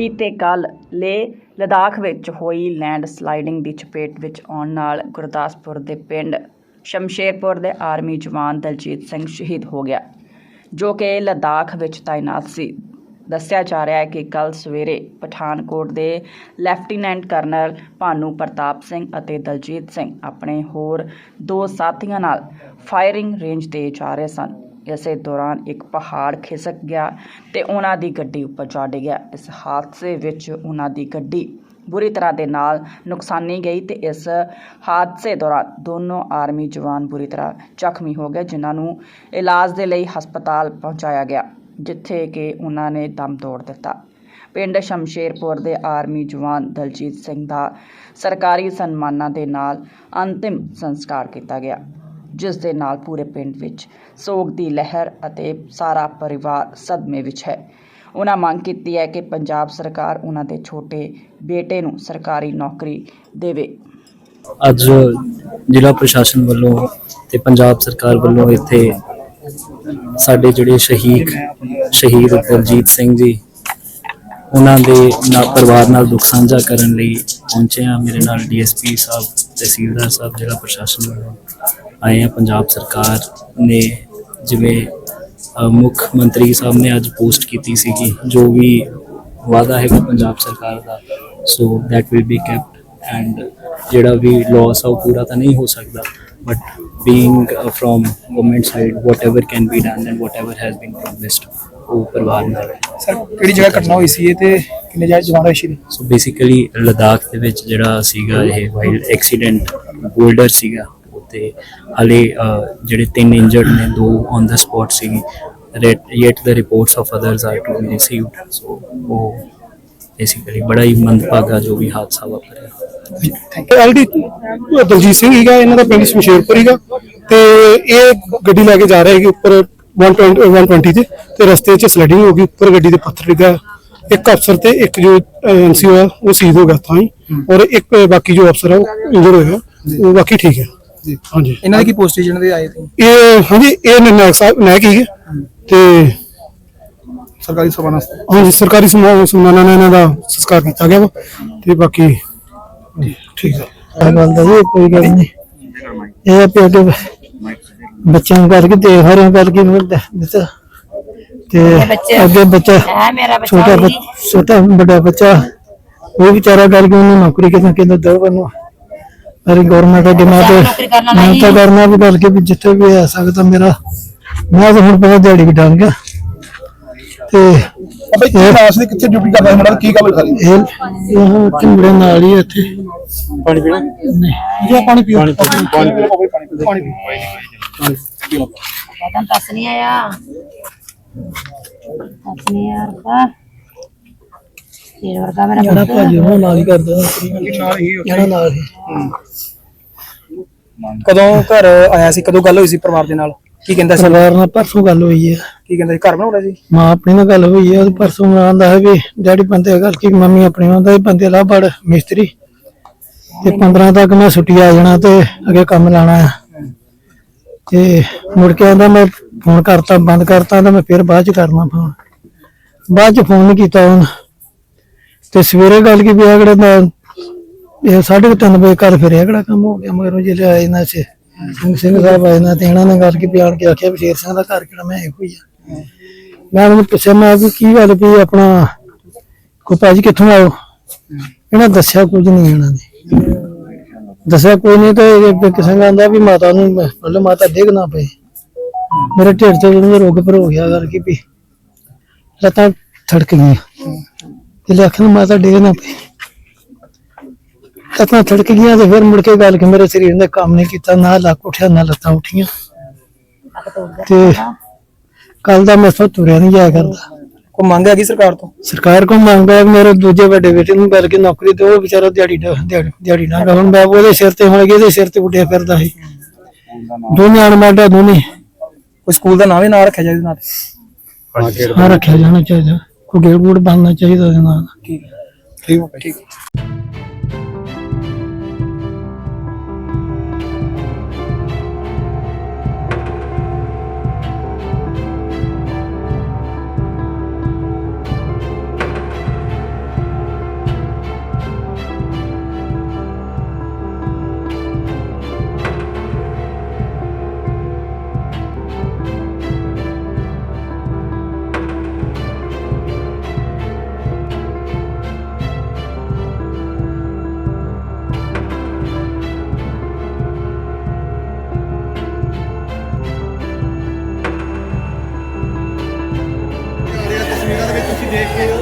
ਬੀਤੇ ਕੱਲ ਲੇ ਲਦਾਖ ਵਿੱਚ ਹੋਈ ਲੈਂਡ ਸਲਾਈਡਿੰਗ ਦੀ ਚਪੇਟ ਵਿੱਚ ਆਉਣ ਨਾਲ ਗੁਰਦਾਸਪੁਰ ਦੇ ਪਿੰਡ ਸ਼ਮਸ਼ੇਰਪੁਰ ਦੇ ਆਰਮੀ ਜਵਾਨ ਦਲਜੀਤ ਸਿੰਘ ਸ਼ਹੀਦ ਹੋ ਗਿਆ, ਜੋ ਕਿ ਲਦਾਖ ਵਿੱਚ ਤਾਇਨਾਤ ਸੀ। ਦੱਸਿਆ ਜਾ ਰਿਹਾ ਹੈ ਕਿ ਕੱਲ ਸਵੇਰੇ ਪਠਾਨਕੋਟ ਦੇ ਲੈਫਟੀਨੈਂਟ ਕਰਨਲ ਭਾਨੂ ਪ੍ਰਤਾਪ ਸਿੰਘ ਅਤੇ ਦਲਜੀਤ ਸਿੰਘ ਆਪਣੇ ਹੋਰ ਦੋ ਸਾਥੀਆਂ ਨਾਲ ਫਾਇਰਿੰਗ ਰੇਂਜ ਤੇ ਜਾ ਰਹੇ ਸਨ। ਇਸੇ ਦੌਰਾਨ ਇੱਕ ਪਹਾੜ ਖਿਸਕ ਗਿਆ ਤੇ ਉਹਨਾਂ ਦੀ ਗੱਡੀ ਉੱਪਰ ਜਾ ਗਿਆ। ਇਸ ਹਾਦਸੇ ਵਿੱਚ ਉਹਨਾਂ ਦੀ ਗੱਡੀ ਬੁਰੀ ਤਰ੍ਹਾਂ ਦੇ ਨਾਲ ਨੁਕਸਾਨੀ ਗਈ ਤੇ ਇਸ ਹਾਦਸੇ ਦੌਰਾਨ ਦੋਨੋਂ ਆਰਮੀ ਜਵਾਨ ਬੁਰੀ ਤਰ੍ਹਾਂ ਜ਼ਖਮੀ ਹੋ ਗਏ, ਜਿਨ੍ਹਾਂ ਨੂੰ ਇਲਾਜ ਦੇ ਲਈ ਹਸਪਤਾਲ ਪਹੁੰਚਾਇਆ ਗਿਆ, ਜਿੱਥੇ ਕਿ ਉਹਨਾਂ ਨੇ ਦਮ ਤੋੜ ਦਿੱਤਾ। ਪਿੰਡ ਸ਼ਮਸ਼ੇਰਪੁਰ ਦੇ ਆਰਮੀ ਜਵਾਨ ਦਲਜੀਤ ਸਿੰਘ ਦਾ ਸਰਕਾਰੀ ਸਨਮਾਨਾਂ ਦੇ ਨਾਲ ਅੰਤਿਮ ਸੰਸਕਾਰ ਕੀਤਾ ਗਿਆ। ਜਿਸ ਦੇ ਨਾਲ ਪੂਰੇ ਪਿੰਡ ਵਿੱਚ ਸੋਗ ਦੀ ਲਹਿਰ ਅਤੇ ਸਾਰਾ ਪਰਿਵਾਰ ਸਦਮੇ ਵਿੱਚ ਹੈ। ਉਹਨਾਂ ਮੰਗ ਕੀਤੀ ਹੈ ਕਿ ਪੰਜਾਬ ਸਰਕਾਰ ਉਹਨਾਂ ਦੇ ਛੋਟੇ ਬੇਟੇ ਨੂੰ ਸਰਕਾਰੀ ਨੌਕਰੀ ਦੇਵੇ। ਅੱਜ ਜ਼ਿਲ੍ਹਾ ਪ੍ਰਸ਼ਾਸਨ ਵੱਲੋਂ ਤੇ ਪੰਜਾਬ ਸਰਕਾਰ ਵੱਲੋਂ ਇੱਥੇ ਸਾਡੇ ਜਿਹੜੇ ਸ਼ਹੀਦ ਸ਼ਹੀਦ ਦਲਜੀਤ ਸਿੰਘ ਜੀ ਉਹਨਾਂ ਦੇ ਨਾਲ ਪਰਿਵਾਰ ਨਾਲ ਦੁੱਖ ਸਾਂਝਾ ਕਰਨ ਲਈ ਪਹੁੰਚੇ ਆ ਮੇਰੇ ਨਾਲ ਡੀਐਸਪੀ ਸਾਹਿਬ, ਤਹਿਸੀਲਦਾਰ ਸਾਹਿਬ, ਜ਼ਿਲ੍ਹਾ ਪ੍ਰਸ਼ਾਸਨ ਵੱਲੋਂ। ਆਏ ਆ ਪੰਜਾਬ ਸਰਕਾਰ ਨੇ ਜਿਵੇਂ ਮੁੱਖ ਮੰਤਰੀ ਸਾਹਿਬ ਨੇ ਅੱਜ ਪੋਸਟ ਕੀਤੀ ਸੀਗੀ ਜੋ ਵੀ ਵਾਅਦਾ ਹੈਗਾ ਪੰਜਾਬ ਸਰਕਾਰ ਦਾ so that will be kept and ਜਿਹੜਾ ਵੀ ਲਾਸ ਆ ਉਹ ਪੂਰਾ ਤਾਂ ਨਹੀਂ ਹੋ ਸਕਦਾ but being from government side whatever can be done and whatever has been promised ਉਹ ਪਰਿਵਾਰ ਨਾਲ ਸਰ ਕਿਹੜੀ ਜਗ੍ਹਾ ਘਟਨਾ ਹੋਈ ਸੀ ਇਹ ਤੇ ਕਿੰਨੇ ਜਾਇ ਜਵਾਨ ਸੀ? ਸੋ ਬੇਸਿਕਲੀ ਲਦਾਖ ਦੇ ਵਿੱਚ ਜਿਹੜਾ ਸੀਗਾ ਇਹ ਵਾਈਲਡ ਐਕਸੀਡੈਂਟ ਬੋਲਡਰ ਸੀਗਾ ਤੇ ਹਲੇ ਜਿਹੜੇ ਤਿੰਨ ਇੰਜਰਡ ਨੇ ਦੋ ਔਨ ਦਾ ਸਪੌਟ ਸੀਗੀ। ਯet the reports of others are to be received ਸੋ ਉਹ ਬੇਸਿਕਲੀ ਬੜਾ ਹੀ ਮੰਦਭਾਗਾ ਜੋ ਵੀ ਹਾਦਸਾ ਵਾਪਰਿਆ। ਐਲਡੀ ਦਲਜੀਤ ਸਿੰਘ ਹੀਗਾ ਇਹਨਾਂ ਦਾ ਪਿੰਡ ਸ਼ਮਸ਼ੇਰਪੁਰ ਹੀਗਾ ਤੇ ਇਹ ਗੱਡੀ ਲੈ ਕੇ ਜਾ ਰਿਹਾ ਸੀ ਉੱਪਰ 120 120 ਤੇ ਤੇ ਰਸਤੇ 'ਚ ਸਲੈਡਿੰਗ ਹੋ ਗਈ ਉੱਪਰ ਗੱਡੀ ਦੇ ਪੱਥਰ ਡਿੱਗਾ ਇੱਕ ਅਫਸਰ ਤੇ ਇੱਕ ਜੋ ਹੋਇਆ ਉਹ ਸ਼ਹੀਦ ਹੋ ਗਿਆ ਤਾਂ ਹੀ। ਔਰ ਇੱਕ ਬਾਕੀ ਜੋ ਅਫਸਰ ਹੈ ਉਹ ਇੰਜਰਡ ਹੋਇਆ ਉਹ ਬਾਕੀ ਠੀਕ ਹੈ। ਜੀ। ਹਾਂਜੀ। ਇਹਨਾਂ ਦੀ ਕੀ ਪੋਸਟ ਸੀ ਜਿਹਨਾਂ ਦੇ ਆਏ ਸੀ? ਇਹ ਹਾਂਜੀ ਇਹ ਨਾਇਕ ਸਾਹਿਬ ਨਾਇਕ ਹੀ ਹੈ ਤੇ ਸਰਕਾਰੀ ਸਭਾ ਹਾਂਜੀ ਸਰਕਾਰੀ ਸਮਾਨ ਸਨਮਾਨਾਂ ਨਾਲ ਇਹਨਾਂ ਦਾ ਸੰਸਕਾਰ ਕੀਤਾ ਗਿਆ ਵਾ। ਤੇ ਬਾਕੀ ਠੀਕ ਹੈ ਇਹ ਗੱਲ ਦਾ ਵੀ ਕੋਈ ਗੱਲ ਨਹੀਂ। ਇਹ ਪਿਓ ਦੇ ਬੱਚਿਆਂ ਨੂੰ ਕਰਕੇ ਤੇ ਹਰਿਆਂ ਕਰਕੇ ਨੂੰ ਦਿੱਤਾ। ਤੇ ਅੱਗੇ ਬੱਚਾ ਹੈ ਮੇਰਾ ਬੱਚਾ ਛੋਟਾ ਵੱਡਾ ਬੱਚਾ ਉਹ ਵਿਚਾਰਾ ਕਰਕੇ ਉਹਨੂੰ ਨੌਕਰੀ ਕਿਤੇ ਕਿਤੇ ਦੋ ਬਣੋ ਮੇਰੀ ਗਵਰਨਮੈਂਟ ਅੱਗੇ ਮੈਂ ਤੇ ਨੌਕਰੀ ਕਰਨਾ ਮੈਂ ਨਹੀਂ। ਤਾਂ ਕਰਨਾ ਵੀ ਕਰਕੇ ਵੀ ਜਿੱਥੇ ਵੀ ਆ ਸਕਦਾ ਮੇਰਾ। ਮੈਂ ਤਾਂ ਹੁਣ ਪਤਾ ਦਿਹਾੜੀ ਵੀ ਡੰਗ ਗਿਆ ਤੇ ਅਬੇ ਕੀ ਨੇ ਕਿੱਥੇ ਡਿਊਟੀ ਕਰਦਾ ਸੀ? ਮੁੰਡਾ ਕੀ ਗੱਲ ਸਾਰੀ ਇਹ ਇਹ ਚਿੰਬੜੇ ਨਾਲ ਹੀ ਆ ਇੱਥੇ। ਪਾਣੀ ਪੀਣਾ? ਜੀ ਪਾਣੀ ਪੀਓ। ਪਾਣੀ ਪਾਣੀ ਪਾਣੀ ਪਾਣੀ ਪੀਓ। ਮੈਂ ਦੱਸ ਨਹੀਂ ਆਇਆ। ਦੱਸ ਨਹੀਂ ਆਇਆ ਤੇਰੇ ਵਰਗਾ ਮੇਰਾ ਜਿਹੜਾ ਪੁੱਤ ਭਾਜੀ ਉਹ ਨਾਲ ਹੀ ਕਰਦਾ। ਨਾਲ ਹੀ। ਜਿਹੜਾ ਨਾਲ ਹੀ। ਕਦੋਂ ਘਰ ਆਇਆ ਸੀ? ਕਦੋਂ ਗੱਲ ਹੋਈ ਸੀ ਪਰਿਵਾਰ ਦੇ ਨਾਲ? ਕੀ ਕਹਿੰਦਾ ਸੀ? ਪਰਿਵਾਰ ਨਾਲ ਪਰਸੋਂ ਗੱਲ ਹੋਈ ਹੈ ਕੀ ਕਹਿੰਦਾ ਸੀ? ਘਰ ਬਣਾਉਣਾ ਸੀ? ਮਾਂ ਆਪਣੀ ਨਾਲ ਗੱਲ ਹੋਈ ਹੈ ਉਹ ਪਰਸੋਂ ਆਂਦਾ ਹੈ ਵੀ ਡੈਡੀ ਬੰਦੇ ਗੱਲ ਕੀ ਮੰਮੀ ਆਪਣੀ ਆਂਦਾ ਵੀ ਬੰਦੇ ਲਾ ਬੜ ਮਿਸਤਰੀ। ਤੇ 15 ਤੱਕ ਮੈਂ ਛੁੱਟੀ ਆ ਜਾਣਾ ਤੇ ਅੱਗੇ ਕੰਮ ਲਾਣਾ ਆ। ਤੇ ਮੁੜ ਕੇ ਆਂਦਾ ਮੈਂ ਫੋਨ ਕਰਤਾ ਬੰਦ ਕਰਤਾ ਤਾਂ ਮੈਂ ਫਿਰ ਬਾਅਦ ਚ ਕਰਨਾ ਫੋਨ। ਬਾਅਦ ਚ ਫੋਨ ਨਹੀਂ ਕੀਤਾ ਉਹਨ। ਤੇ ਸਵੇਰੇ ਗੱਲ ਕੀ ਪਿਆ ਅਗੜੇ ਦਾ ਇਹ ਸਾਢੇ ਕੁ ਤਿੰਨ ਵਜੇ ਘਰ ਫਿਰਿਆ ਕਿਹੜਾ ਕੰਮ ਹੋ ਗਿਆ, ਮਗਰੋਂ ਜਿਹੜੇ ਆਏ ਨਾ ਚ। ਸਿੰਘ ਸਿੰਘ ਸਾਹਿਬ ਆਏ ਨਾ ਤੇ ਇਹਨਾਂ ਨੇ ਗੱਲ ਕੀ ਬਿਆਨ ਕੇ ਆਖਿਆ ਵੀ ਸਿੰਘ ਦਾ ਘਰ ਕਿਹੜਾ, ਮੈਂ ਇਹੋ ਹੀ ਆ। ਮੈਂ ਉਹਨੂੰ ਪੁੱਛਿਆ, ਮੈਂ ਵੀ ਕੀ ਗੱਲ ਵੀ ਆਪਣਾ ਕੋ ਭਾਜੀ ਕਿੱਥੋਂ ਆਇਓ ਇਹਨਾਂ ਦੱਸਿਆ ਕੁਝ ਨਹੀਂ ਇਹਨਾਂ ਨੇ। ਦੱਸਿਆ ਕੋਈ ਨਹੀਂ ਤੇ ਕਿਸੇ ਨੇ ਆਂਦਾ ਵੀ ਮਾਤਾ ਨੂੰ, ਮਤਲਬ ਮਾਤਾ ਡਿੱਗ ਨਾ ਪਏ। ਮੇਰੇ ਢਿੱਡ ਤੇ ਜਦੋਂ ਰੋਗ ਪਰ ਹੋ ਗਿਆ, ਕਰਕੇ ਵੀ ਲੱਤਾਂ ਥੜਕ ਗਈਆਂ। ਤੇ ਲੱਖ ਨੂੰ ਮਾਤਾ ਡਿੱਗ ਨਾ ਪਈ। ਲੱਤਾਂ ਥੜਕ ਗਈਆਂ ਤੇ ਫਿਰ ਮੁੜ ਕੇ ਗੱਲ ਕਿ ਮੇਰੇ ਸਰੀਰ ਨੇ ਕੰਮ ਨਹੀਂ ਕੀਤਾ ਨਾ ਲੱਕ ਉੱਠਿਆ ਨਾ ਲੱਤਾਂ ਉੱਠੀਆਂ। ਤੇ ਕੱਲ ਦਾ ਮੈਂ ਸੋ ਤੁਰਿਆ ਨਹੀਂ ਜਾਇਆ ਕਰਦਾ। ਕੋਈ ਮੰਗ ਹੈਗੀ ਸਰਕਾਰ ਤੋਂ? ਸਰਕਾਰ ਕੋ ਮੰਗਦਾ ਹੈ ਮੇਰੇ ਦੂਜੇ ਵੱਡੇ ਬੇਟੇ ਨੂੰ ਮਿਲ ਕੇ ਨੌਕਰੀ ਤੇ ਉਹ ਵਿਚਾਰਾ ਦਿਹਾੜੀ ਦਿਹਾੜੀ ਨਾ। ਹੁਣ ਮੈਂ ਉਹਦੇ ਸਿਰ ਤੇ ਹੁਣ ਇਹਦੇ ਸਿਰ ਤੇ ਉੱਡਿਆ ਫਿਰਦਾ ਸੀ। ਦੋਨੇ ਅਣਮਾਡਾ ਦੋਨੇ। ਕੋਈ ਸਕੂਲ ਦਾ ਨਾਮ ਹੀ ਨਾ ਰੱਖਿਆ ਜਾਏ ਨਾਲ। ਹਾਂ ਰੱਖਿਆ ਜਾਣਾ ਚਾਹੀਦਾ। ਕੋਈ ਗੇੜ ਗੂੜ ਬਣਨਾ ਚਾਹੀਦਾ ਉਹਦੇ ਨਾਲ। ਠੀਕ ਠੀਕ ਠੀਕ feel